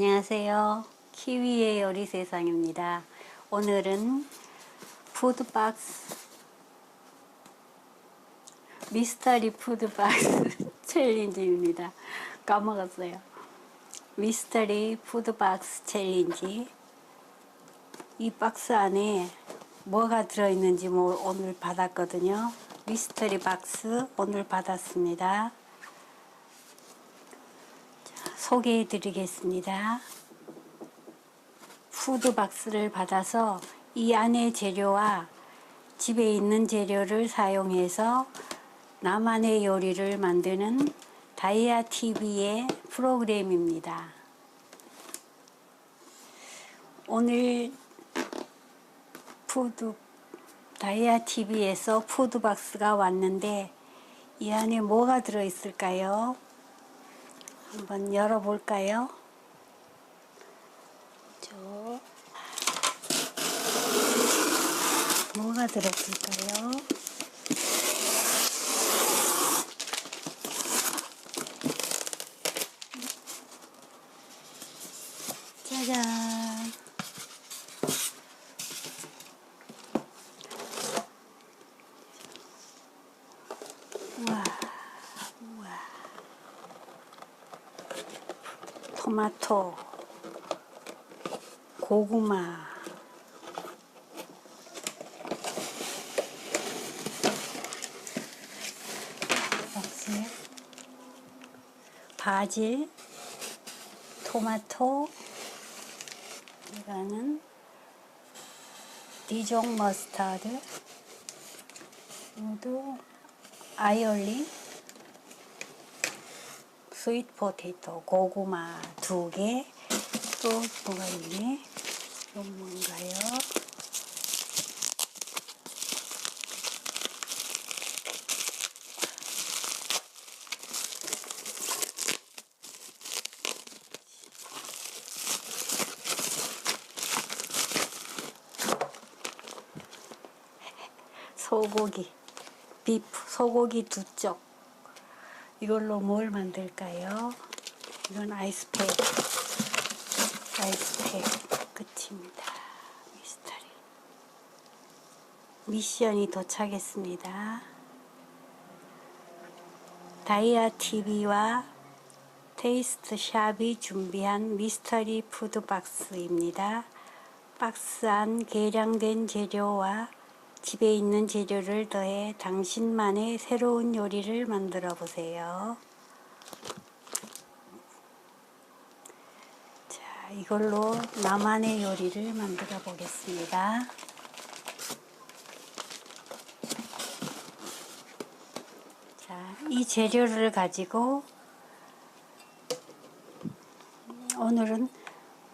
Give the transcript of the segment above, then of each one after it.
안녕하세요. 키위의 요리 세상입니다. 오늘은 푸드박스 미스터리 푸드박스 챌린지입니다. 까먹었어요. 미스터리 푸드박스 챌린지 이 박스 안에 뭐가 들어있는지 뭐 오늘 받았거든요. 미스터리 박스 오늘 받았습니다. 소개해 드리겠습니다. 푸드박스를 받아서 이 안의 재료와 집에 있는 재료를 사용해서 나만의 요리를 만드는 다이아 TV의 프로그램입니다. 오늘 푸드 다이아 TV에서 푸드박스가 왔는데 이 안에 뭐가 들어 있을까요? 한번 열어볼까요? 저 뭐가 들었을까요? 토마토, 고구마, 박스에 바질, 토마토, 이거는 디종 머스타드, 이것도 아이올리, 스윗 포테이토, 고구마 두 개, 또 뭐가 있니? 이건 뭔가요? 소고기, 비프, 소고기 두 쪽. 이걸로 뭘 만들까요? 이건 아이스팩. 아이스팩 끝입니다. 미스터리. 미션이 도착했습니다. 다이아 TV와 테이스트 샵이 준비한 미스터리 푸드 박스입니다. 박스 안 계량된 재료와 집에 있는 재료를 더해 당신만의 새로운 요리를 만들어 보세요. 자, 이걸로 나만의 요리를 만들어 보겠습니다. 자, 이 재료를 가지고 오늘은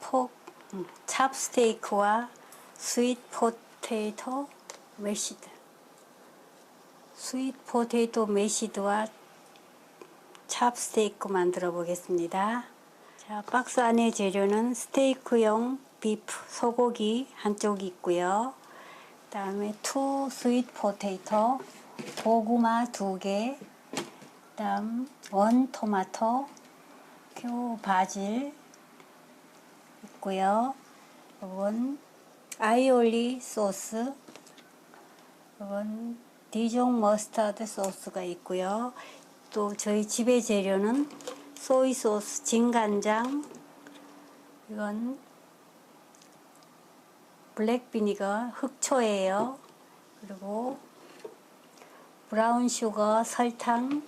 폭, 음, 찹스테이크와 스윗 포테이토 메시드 스윗 포테이토 메시드와 찹스테이크 만들어 보겠습니다. 자, 박스 안에 재료는 스테이크용 비프 소고기 한쪽 있고요. 그 다음에 투 스윗 포테이토 고구마 두 개. 그다음 원 토마토 큐 바질 있고요. 이건 아이올리 소스 이건 디종 머스타드 소스가 있고요. 또 저희 집의 재료는 소이 소스, 진간장, 이건 블랙 비니거, 흑초예요. 그리고 브라운 슈거, 설탕,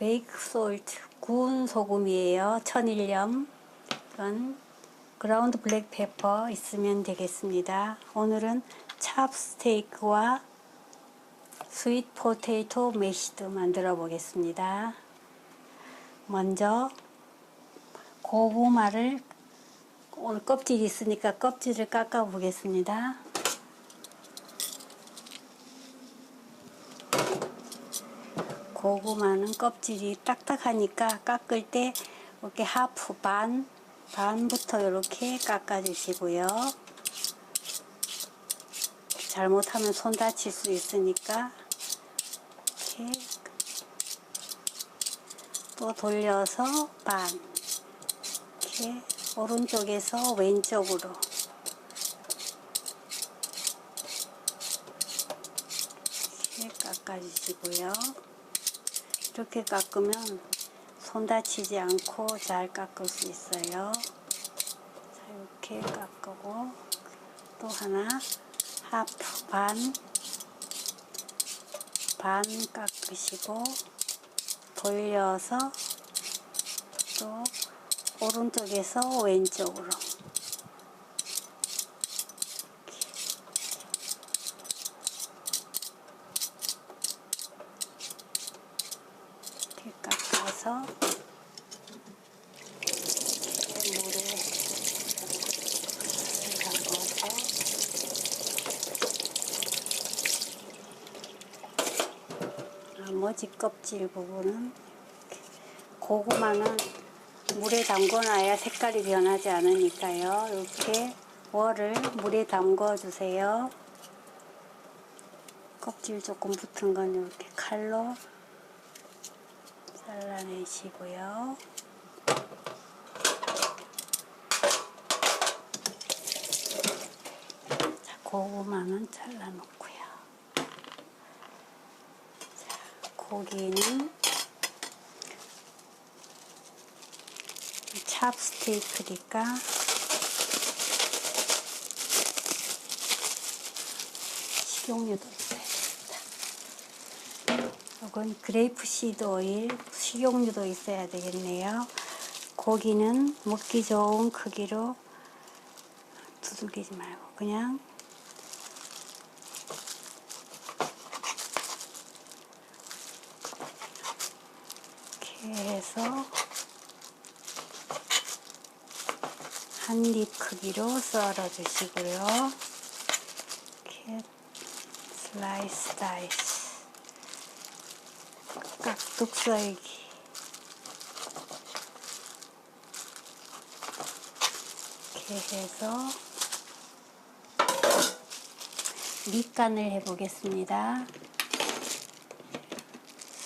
베이크 솔트, 구운 소금이에요. 천일염. 이건 그라운드 블랙 페퍼 있으면 되겠습니다. 오늘은 찹스테이크와 스윗 포테이토 메시드 만들어 보겠습니다. 먼저 고구마를 오늘 껍질이 있으니까 껍질을 깎아 보겠습니다. 고구마는 껍질이 딱딱하니까 깎을 때 이렇게 하프 반 반부터 이렇게 깎아 주시고요. 잘못하면 손 다칠 수 있으니까 이렇게 또 돌려서 반 이렇게 오른쪽에서 왼쪽으로 이렇게 깎아주시고요. 이렇게 깎으면 손 다치지 않고 잘 깎을 수 있어요. 자, 이렇게 깎고 또 하나 하프 반, 반 깎으시고 돌려서 또 오른쪽에서 왼쪽으로 이렇게 깎아서 이렇게 물에 담궈서 나머지 껍질 부분은 고구마는 물에 담궈놔야 색깔이 변하지 않으니까요. 이렇게 월을 물에 담궈 주세요. 껍질 조금 붙은 건 이렇게 칼로 잘라내시고요. 자, 고구마는 잘라놓고요. 자, 고기는 찹스테이크니까 식용유도 있어야 되겠다. 이건 그레이프 시드 오일, 식용유도 있어야 되겠네요. 고기는 먹기 좋은 크기로 두들기지 말고 그냥 이렇게 해서 한 입 크기로 썰어 주시고요. 슬라이스 다이스 깍둑 썰기 이렇게 해서 밑간을 해보겠습니다.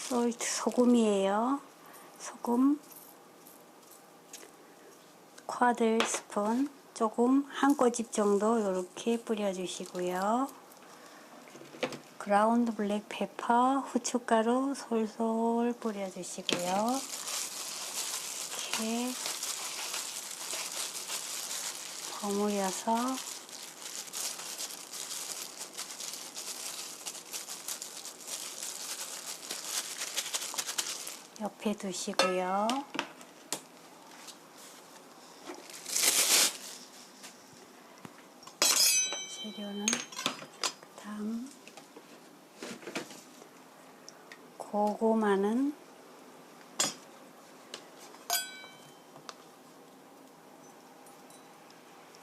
솔트 소금이에요. 소금 쿼들 스푼 조금 한 꼬집 정도 이렇게 뿌려주시고요. 그라운드 블랙 페퍼 후춧가루 솔솔 뿌려주시고요. 이렇게 버무려서 옆에 두시고요. 재료는 다음 고구마는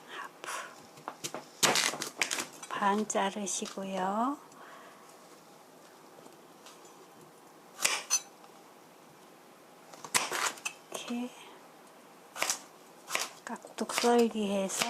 하프 반 자르시고요. 이렇게 깍둑 썰기 해서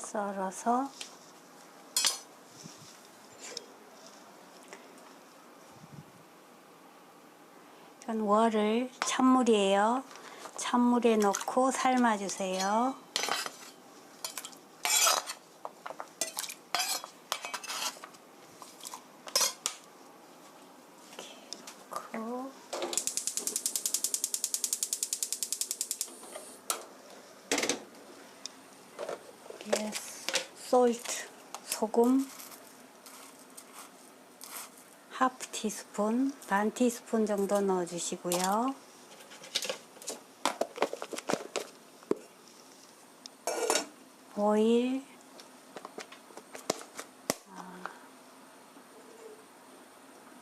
썰어서 월을 찬물이에요. 찬물에 넣고 삶아주세요. 이렇게 넣고 이게 솔트 소금 하프 티스푼 반 티스푼 정도 넣어 주시고요. 오일 아,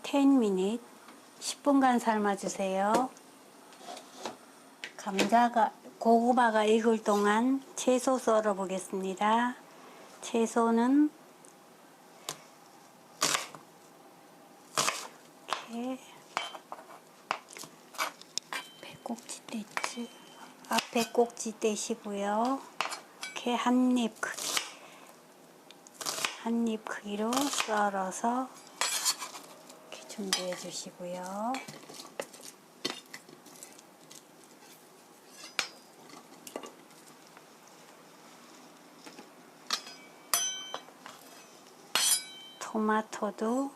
10미닛 10분간 삶아 주세요. 감자가 고구마가 익을 동안 채소 썰어 보겠습니다. 채소는 이렇게 앞에 꼭지 떼지 앞에 꼭지 떼시고요. 이렇게 한 입 크기 한 입 크기로 썰어서 이렇게 준비해 주시고요. 토마토도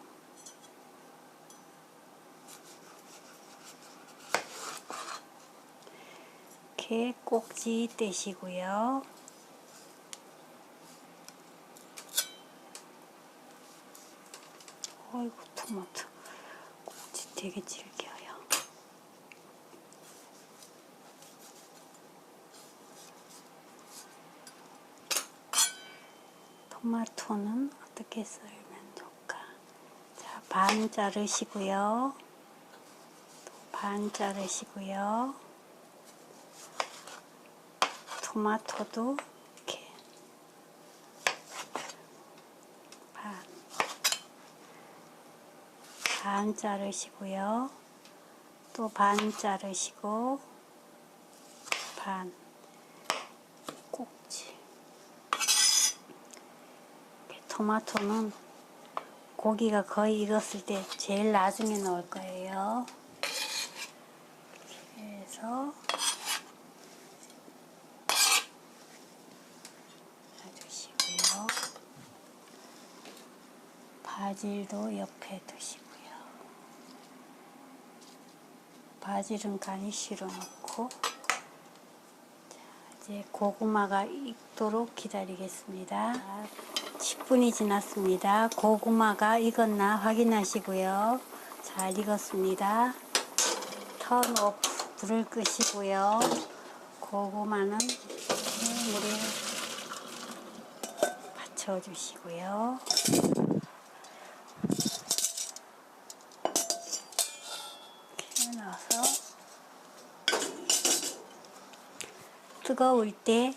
이렇게 꼭지 떼시고요. 어이구 토마토 꼭지 되게 질겨요. 토마토는 어떻게? 자, 반 자르시고요. 또반 자르시고요. 토마토도 이렇게 반, 반 자르시고요. 또 반 자르시고 반 꼭지. 토마토는 고기가 거의 익었을 때 제일 나중에 넣을 거예요. 해서 놔주시고요. 바질도 옆에 두시고요. 바질은 가니쉬로 넣고 자, 이제 고구마가 익도록 기다리겠습니다. 10분이 지났습니다. 고구마가 익었나 확인하시고요. 잘 익었습니다. 턴 오프 불을 끄시고요. 고구마는 물에 받쳐주시고요. 이렇게 넣어서 뜨거울 때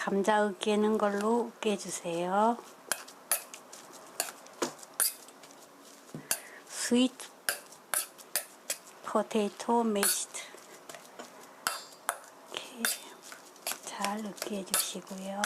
감자 으깨는 걸로 으깨주세요. 스윗 포테이토 메시드 이렇게 잘 으깨주시고요.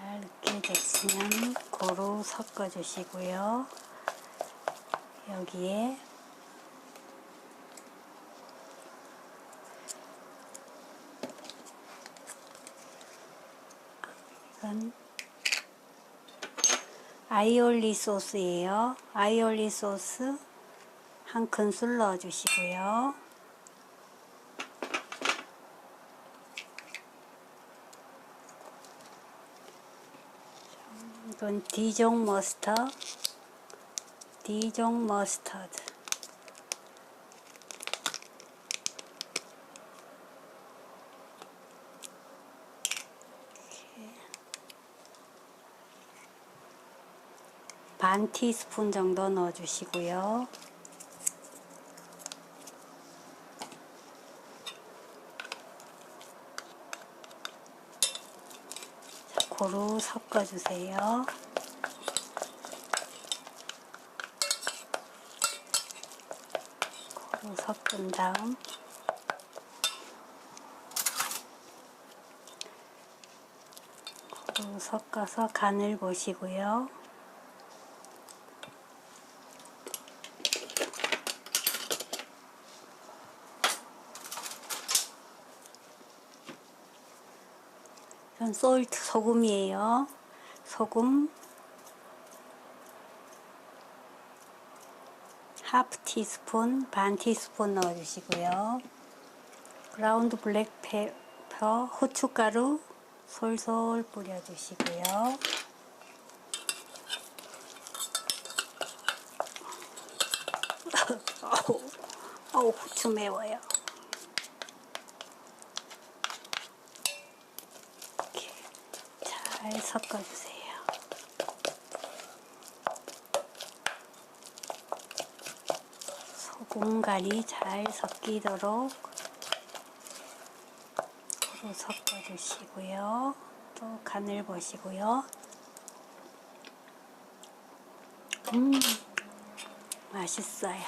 잘 으깨졌으면 고루 섞어주시고요. 여기에 이건 아이올리 소스예요. 아이올리 소스 한 큰술 넣어주시고요. 이건 디종 머스터, 디종 머스터드. 반 티스푼 정도 넣어주시고요. 자, 고루 섞어주세요. 고루 섞은 다음 고루 섞어서 간을 보시고요. 이건 솔트 소금이에요. 소금 하프 티스푼, 반 티스푼 넣어주시고요. 그라운드 블랙페퍼, 후춧가루 솔솔 뿌려주시고요. 어우, 어우, 후추 매워요. 잘 섞어주세요. 소금간이 잘 섞이도록 또 섞어주시고요. 또 간을 보시고요. 음, 맛있어요.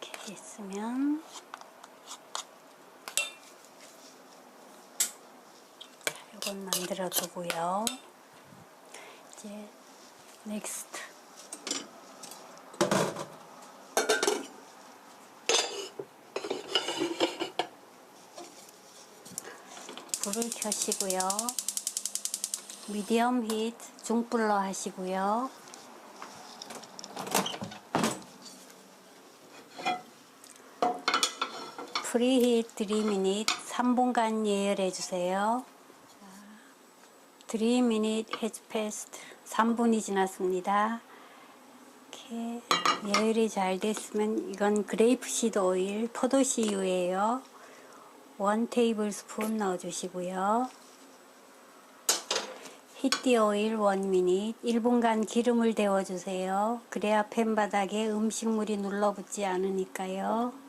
이렇게 있으면 자, 이건 만들어 두고요. 이제 넥스트 불을 켜시고요. 미디엄 히트 중불로 하시고요. 프리히트 3미닛 3분간 예열해 주세요. 3미닛 해즈 패스트 3분이 지났습니다. 이렇게 예열이 잘 됐으면 이건 그레이프 시드 오일 포도씨유예요. 1 테이블 스푼 넣어주시고요. 히티 오일 1 미닛 1분간 기름을 데워주세요. 그래야 팬 바닥에 음식물이 눌러붙지 않으니까요.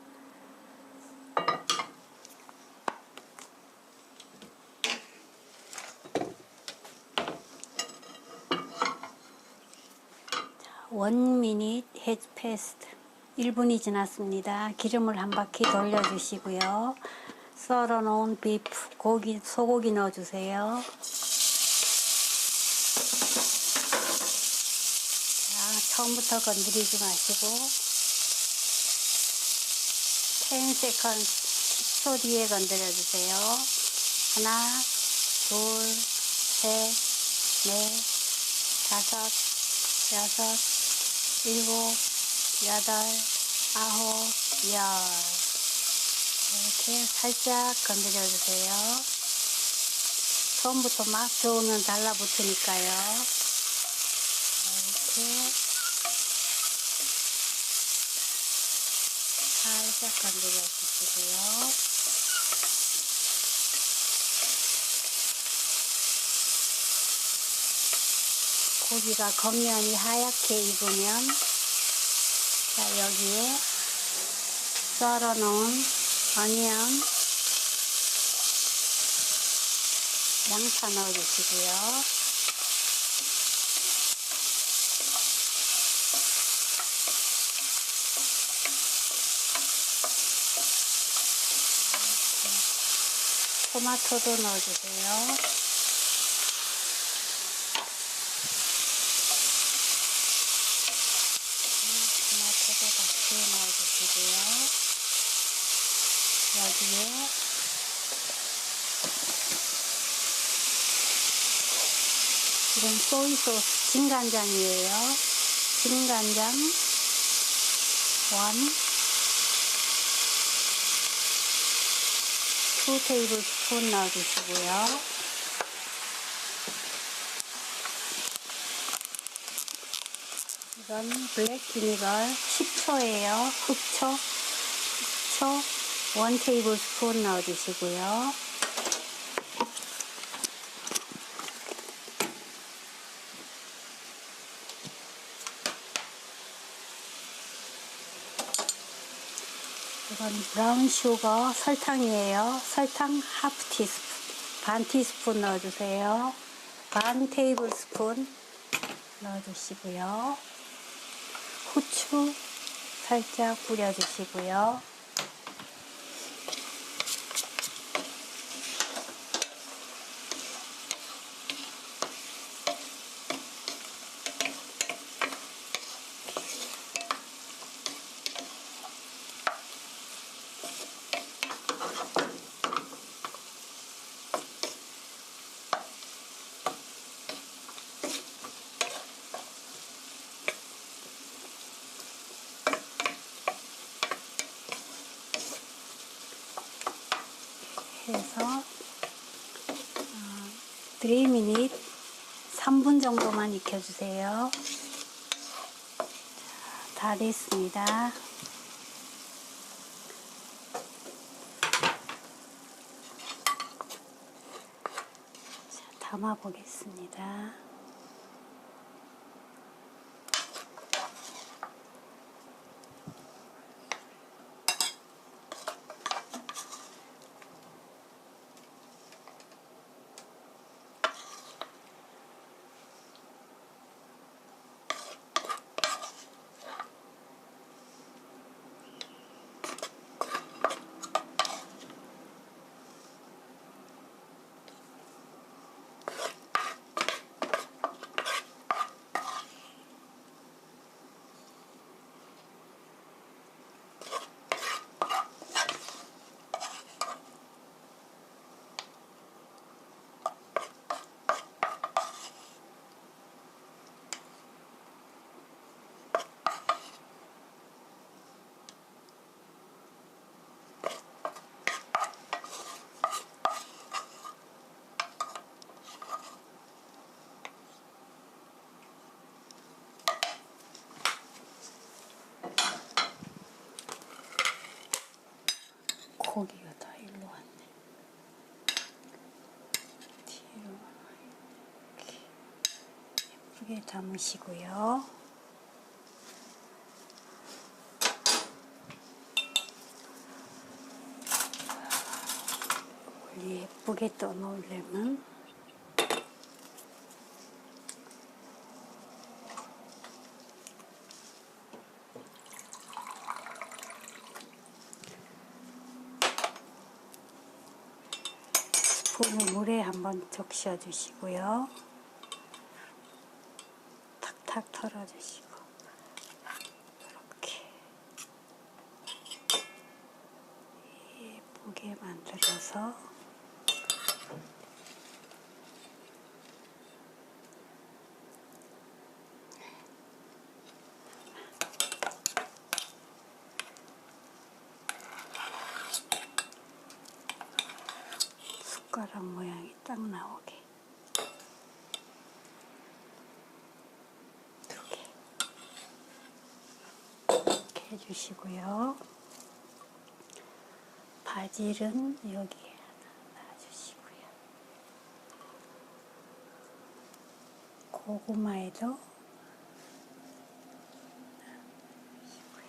원 미닛 헤즈 패스트 1분이 지났습니다. 기름을 한 바퀴 돌려주시고요. 썰어 놓은 비프 고기 소고기 넣어주세요. 자, 처음부터 건드리지 마시고 10 세컨 10초 뒤에 건드려 주세요. 하나, 둘, 셋, 넷, 다섯, 여섯, 일곱, 여덟, 아홉, 열. 이렇게 살짝 건드려 주세요. 처음부터 막 저으면 달라붙으니까요. 이렇게 살짝 건드려 주시고요. 고기가 겉면이 하얗게 익으면 자 여기에 썰어 놓은 어니언 양파 넣어 주시고요. 토마토도 넣어 주세요. 토마토도 같이 넣어주시고요. 여기에 이건 소이 소스 진간장이에요. 진간장 원, 2 테이블 스푼 넣어주시고요. 이건 블랙 비니걸 10초예요. 흑초, 흑초 1 테이블 스푼 넣어주시고요. 이건 브라운 슈거 설탕이에요. 설탕 하프 티스푼, 반 티스푼 넣어주세요. 반 테이블 스푼 넣어주시고요. 후추 살짝 뿌려주시고요. 익혀주세요. 다 됐습니다. 담아 보겠습니다. 고기가 다 일로 왔네. 뒤로 이렇게 예쁘게 담으시고요. 예쁘게 떠놓으려면 스푼을 물에 한번 적셔 주시고요. 탁탁 털어 주시고 이렇게 예쁘게 만들어서 숟가락 모양이 딱 나오게 이렇게 이렇게 해주시고요. 바질은 여기에 하나 놔주시고요. 고구마에도 놔주시고요.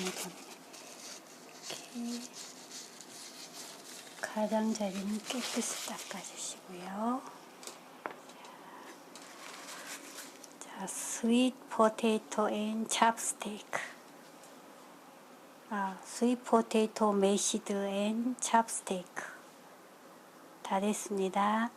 이렇게 가장자리는 깨끗이 닦아주시고요. 자, 스윗 포테이토 앤 찹스테이크. 아, 스윗 포테이토 메시드 앤 찹스테이크. 다 됐습니다.